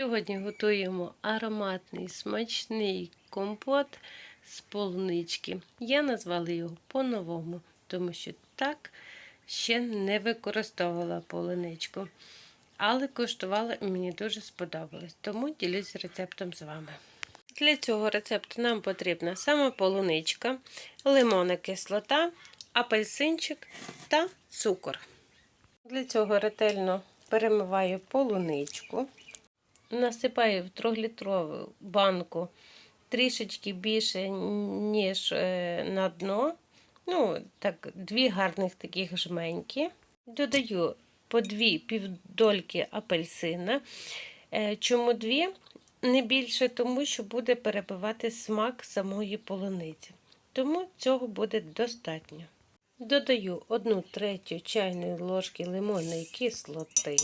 Сьогодні готуємо ароматний смачний компот з полунички. Я назвала його по-новому, тому що так ще не використовувала полуничку. Але коштувала і мені дуже сподобалось, тому ділюсь рецептом з вами. Для цього рецепту нам потрібна сама полуничка, лимонна кислота, апельсинчик та цукор. Для цього ретельно перемиваю полуничку. Насипаю в 3-літрову банку трішечки більше, ніж е, на дно. Ну, так, дві гарних таких жменьки. Додаю по дві півдольки апельсина. Е, Чому дві? Не більше, тому що буде перебивати смак самої полуниці. Тому цього буде достатньо. Додаю 1 третю чайної ложки лимонної кислоти.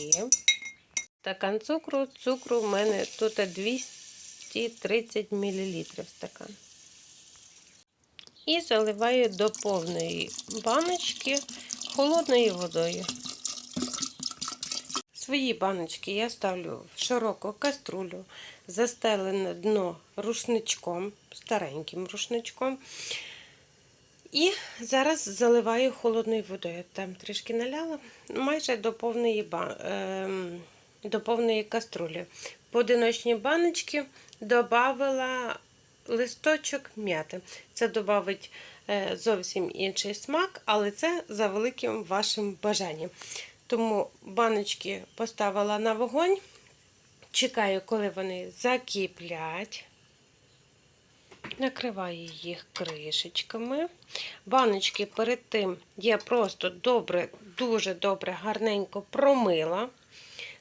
Стакан цукру. Цукру в мене тут 230 мл стакан. І заливаю до повної баночки холодною водою. Свої баночки я ставлю в широку каструлю, застелене дно рушничком, стареньким рушничком. І зараз заливаю холодною водою. Там трішки наляла, майже до повної ба... до повної каструлі. Поодиночні баночки додала листочок м'яти. Це додавить е, зовсім інший смак, але це за великим вашим бажанням. Тому баночки поставила на вогонь. Чекаю, коли вони закиплять. Накриваю їх кришечками. Баночки перед тим я просто добре, дуже добре, гарненько промила.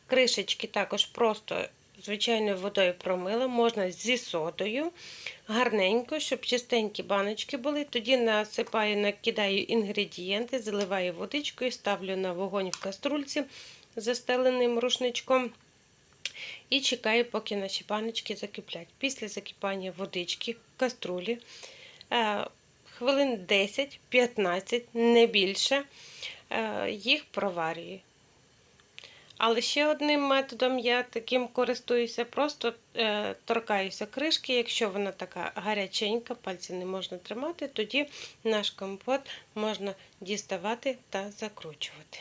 Кришечки також просто звичайною водою промила, можна зі содою. Гарненько, щоб чистенькі баночки були. Тоді насипаю, накидаю інгредієнти, заливаю водичкою, ставлю на вогонь в каструльці застеленим рушничком. І чекаю, поки наші баночки закиплять. Після закипання водички в каструлі е, хвилин 10-15, не більше, е, їх проварюю. Але ще одним методом я таким користуюся, просто е, торкаюся кришки. Якщо вона така гаряченька, пальці не можна тримати, тоді наш компот можна діставати та закручувати.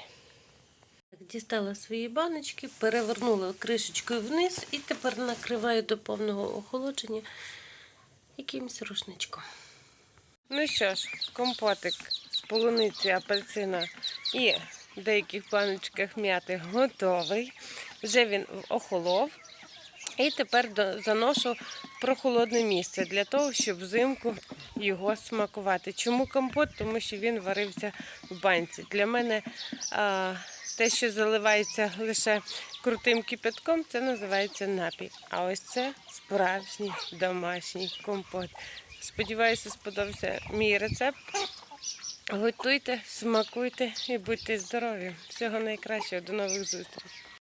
Дістала свої баночки, перевернула кришечкою вниз і тепер накриваю до повного охолодження якимось рушничком. Ну що ж, компотик з полуниці, апельсина і деяких баночках м'яти готовий. Вже він охолов. І тепер заношу в прохолодне місце для того, щоб взимку його смакувати. Чому компот? Тому що він варився в банці. Для мене а, те, що заливається лише крутим кипятком, це називається напій. А ось це справжній домашній компот. Сподіваюся, сподобався мій рецепт. Готуйте, смакуйте і будьте здорові. Всього найкращого, до нових зустрічей.